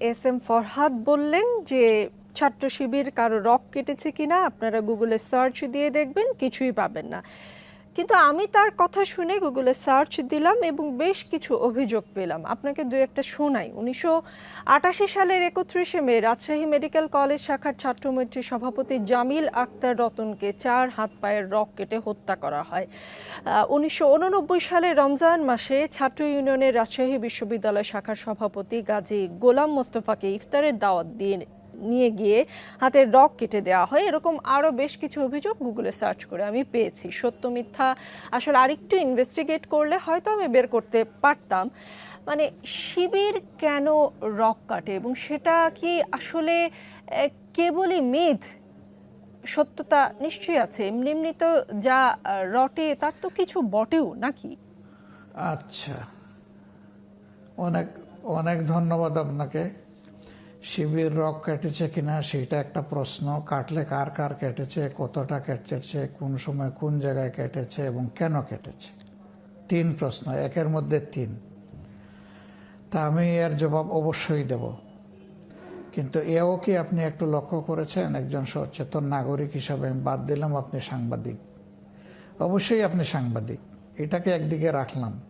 S M Farhad বললেন যে, ছাত্র শিবির কারও রক কেটেছে কিনা আপনারা গুগলে সার্চ দিয়ে দেখবেন, কিছুই পাবেন না। কিন্তু আমি তার কথা শুনে গুগলে সার্চ দিলাম এবং বেশ কিছু অভিযোগ পেলাম। আপনাকে দু একটা শোনাই। উনিশশো আটাশি সালের একত্রিশে মে রাজশাহী মেডিকেল কলেজ শাখার ছাত্রমৈত্রী সভাপতি জামিল আক্তার রতনকে চার হাত পায়ের রক কেটে হত্যা করা হয়। উনিশশো উননব্বই সালে রমজান মাসে ছাত্র ইউনিয়নের রাজশাহী বিশ্ববিদ্যালয় শাখার সভাপতি গাজী গোলাম মোস্তফাকে ইফতারের দাওয়াত দিয়ে নিয়ে গিয়ে হাতের রক কেটে দেওয়া হয়। এরকম আরও বেশ কিছু অভিযোগ গুগলে সার্চ করে আমি পেয়েছি। সত্য, মিথ্যা আসলে আরেকটু ইনভেস্টিগেট করলে হয়তো আমি বের করতে পারতাম। মানে শিবির কেন রক কাটে এবং সেটা কি আসলে কেবলই মেদ সত্যতা নিশ্চয়ই আছে। এমনি এমনি তো যা রটে তার তো কিছু বটেও নাকি? আচ্ছা। অনেক অনেক ধন্যবাদ আপনাকে। শিবির রক কেটেছে কিনা সেটা একটা প্রশ্ন। কাটলে কার কার কেটেছে, কতটা কেটেছে, কোন সময় কোন জায়গায় কেটেছে এবং কেন কেটেছে? তিন প্রশ্ন, একের মধ্যে তিন। তা আমি এর জবাব অবশ্যই দেব। কিন্তু এও কি আপনি একটু লক্ষ্য করেছেন? একজন সচেতন নাগরিক হিসাবে আমি বাদ দিলাম, আপনি সাংবাদিক। অবশ্যই আপনি সাংবাদিক। এটাকে একদিকে রাখলাম।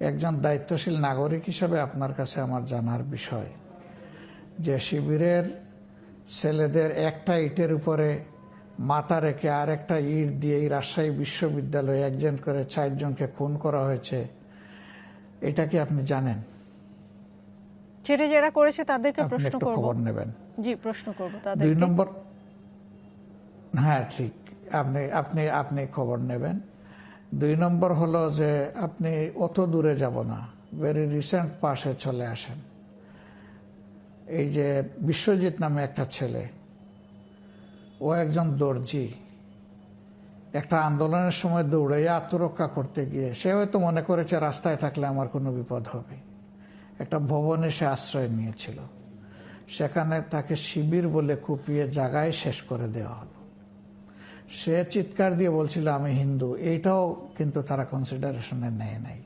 একজন দায়িত্বশীল নাগরিক হিসাবে আপনার কাছে আমার জানার বিষয়। যে শিবিরের ছেলেদের একটা ইটের উপরে মাথা রেখে আর একটা ইট দিয়ে এই রাজশাহী বিশ্ববিদ্যালয়ে একজন করে চারজনকে খুন করা হয়েছে এটা কি আপনি জানেন? সেটা যারা করেছে তাদেরকে প্রশ্ন করব। খবর নেবেন। জি প্রশ্ন করব দুই নম্বর হ্যাঁ ঠিক। আপনি আপনি আপনি খবর নেবেন। দুই নম্বর হলো যে আপনি অত দূরে যাব না। ভেরি রিসেন্ট পাশে চলে আসেন। এই যে বিশ্বজিৎ নামে একটা ছেলে, ও একজন দর্জি, একটা আন্দোলনের সময় দৌড়ে আত্মরক্ষা করতে গিয়ে সে হয়তো মনে করেছে রাস্তায় থাকলে আমার কোনো বিপদ হবে। একটা ভবনে সে আশ্রয় নিয়েছিল। সেখানে তাকে শিবির বলে কুপিয়ে জায়গায় শেষ করে দেওয়া হলো। সে চিৎকার দিয়ে বলছিল, আমি হিন্দু। এইটাও কিন্তু তারা কনসিডারেশনে নেয় নাই।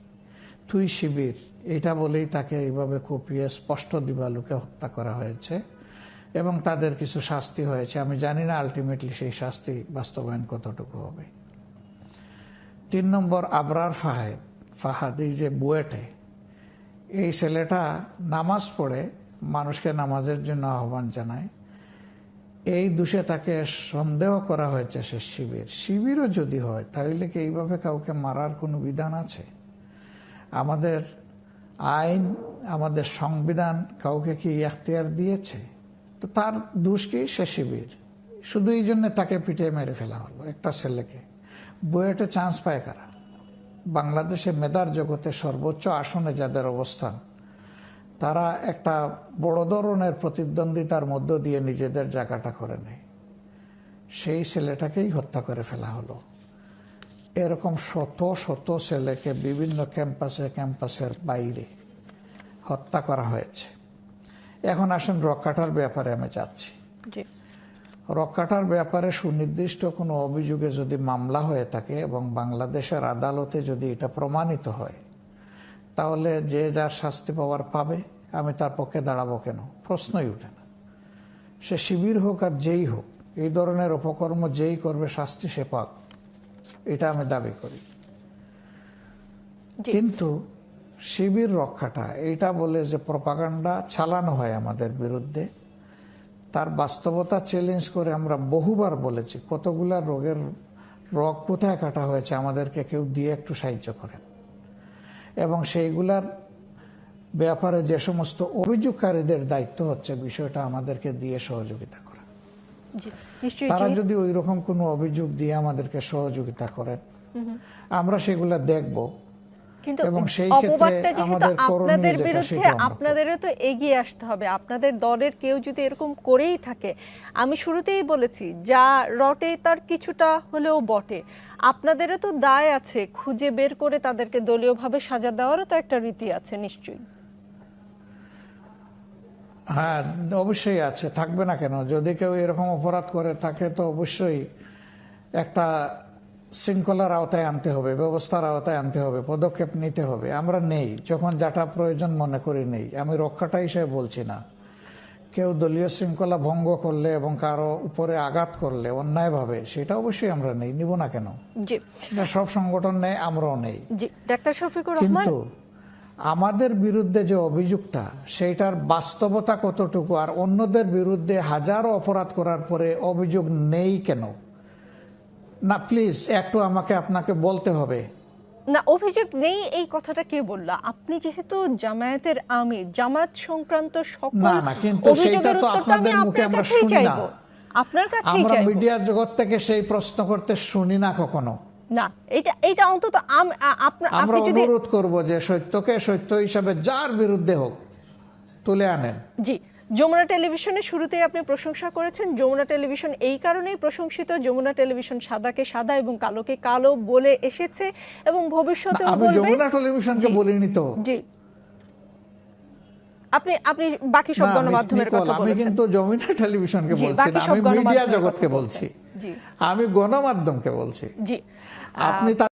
তুই শিবির। এটা বলেই তাকে এইভাবে কুপিয়ে স্পষ্ট দিবালুকে হত্যা করা হয়েছে এবং তাদের কিছু শাস্তি হয়েছে। আমি জানি না আলটিমেটলি সেই শাস্তি বাস্তবায়ন কতটুকু হবে। তিন নম্বর, আবরার ফাহেদ, ফাহাদ এই যে বুয়েটে, এই ছেলেটা নামাজ পড়ে, মানুষকে নামাজের জন্য আহ্বান জানায়। এই দোষে তাকে সন্দেহ করা হয়েছে সে শিবির। শিবিরও যদি হয়, তাহলে কি এইভাবে কাউকে মারার কোনো বিধান আছে? আমাদের আইন, আমাদের সংবিধান কাউকে কি এখতিয়ার দিয়েছে? তো তার দোষ কি? সে শিবির। শুধু এই জন্য তাকে পিঠে মেরে ফেলা হলো একটা ছেলেকে। বুয়েটে চান্স পায় কারা? বাংলাদেশে মেধার জগতে সর্বোচ্চ আসনে যাদের অবস্থান, তারা একটা বড় ধরনের প্রতিদ্বন্দ্বিতার মধ্য দিয়ে নিজেদের জায়গাটা করে নেয়। সেই ছেলেটাকেই হত্যা করে ফেলা হলো। এরকম শত শত ছেলেকে বিভিন্ন ক্যাম্পাসে ক্যাম্পাসের বাইরে হত্যা করা হয়েছে। এখন আসেন রক্ষাটার ব্যাপারে আমি চাচ্ছি রক্ষাটার ব্যাপারে সুনির্দিষ্ট কোনো অভিযোগে যদি মামলা হয়ে থাকে এবং বাংলাদেশের আদালতে যদি এটা প্রমাণিত হয় তাহলে যে যার শাস্তি পাওয়ার পাবে আমি তার পক্ষে দাঁড়াবো কেন? প্রশ্নই উঠে না। সে শিবির হোক আর যেই হোক এই ধরনের অপকর্ম যেই করবে শাস্তি সে পাক। এটা আমি দাবি করি। কিন্তু শিবির রক্ষাটা এটা বলে যে প্রপাগান্ডা চালানো হয় আমাদের বিরুদ্ধে তার বাস্তবতা চ্যালেঞ্জ করে আমরা বহুবার বলেছি কতগুলা রোগের রোগ কোথায় কাটা হয়েছে আমাদেরকে কেউ দিয়ে একটু সাহায্য করেন। এবং সেইগুলার ব্যাপারে যে সমস্ত অভিযোগকারীদের দায়িত্ব হচ্ছে বিষয়টা আমাদেরকে দিয়ে সহযোগিতা তারা যদি ওই রকম কোনো অভিযোগ দিয়ে আমাদেরকে সহযোগিতা করেন আমরা সেগুলা দেখব। কিন্তু এবং সেই ক্ষেত্রে অপবাদটা যেহেতু আমাদের আপনাদের বিরুদ্ধে। আপনাদেরও তো এগিয়ে আসতে হবে। আপনাদের দলের কেউ যদি এরকম করেই থাকে আমি শুরুতেই বলেছি যা রটে তার কিছুটা হলেও বটে। আপনাদেরও তো দায় আছে খুঁজে বের করে তাদেরকে দলীয়ভাবে সাজা দেওয়ারও তো একটা রীতি আছে নিশ্চয়ই। হ্যাঁ অবশ্যই আছে থাকবে না কেন? যদি কেউ এরকম অপরাধ করে তাকে তো অবশ্যই একটা শৃঙ্খলার আওতায় আনতে হবে ব্যবস্থার আওতায় আনতে হবে পদক্ষেপ নিতে হবে। আমরা নেই যখন যাটা প্রয়োজন মনে করি নেই। আমি রক্ষাটা হিসেবে বলছি না। কেউ দলীয় শৃঙ্খলা ভঙ্গ করলে এবং কারও উপরে আঘাত করলে অন্যায়ভাবে সেটা অবশ্যই আমরা নেই নিব না কেন? সব সংগঠন নেই আমরাও নেই। ডাক্তার শফিকুর রহমান। আমাদের বিরুদ্ধে যে অভিযোগটা সেইটার বাস্তবতা কতটুকু আর অন্যদের বিরুদ্ধে হাজারো অপরাধ করার পরে অভিযোগ নেই কেন? না প্লিজ একটু আমাকে আপনাকে বলতে হবে। না অভিযোগ নেই এই কথাটা কে বলল? আপনি যেহেতু জামায়াতের আমির জামাত সংক্রান্ত সকল না, না, কিন্তু সেইটা তো আপনাদের মুখে আমরা শুনি না। আপনার কাছেই আমরা মিডিয়া জগৎ থেকে সেই প্রশ্ন করতে শুনি না কখনো। না এটা এটা অন্তত আমরা অনুরোধ করব যে সত্যকে সত্য হিসাবে যার বিরুদ্ধে হোক তুলে আনেন। জি যমুনা টেলিভিশনের শুরুতেই আপনি প্রশংসা করেছেন। যমুনা টেলিভিশন এই কারণেই প্রশংসিত যমুনা টেলিভিশন সাদাকে সাদা এবং কালোকে কালো বলে এসেছে এবং ভবিষ্যতেও আমি যমুনা টেলিভিশনকে। বলিনি তো। জি। আপনি আপনি বাকি সব গণমাধ্যমের কথা আমি কিন্তু যমুনা টেলিভিশনকে বলছি আমি মিডিয়া জগৎকে বলছি। বলছেন। আমি গণমাধ্যমকে বলছি। আপনি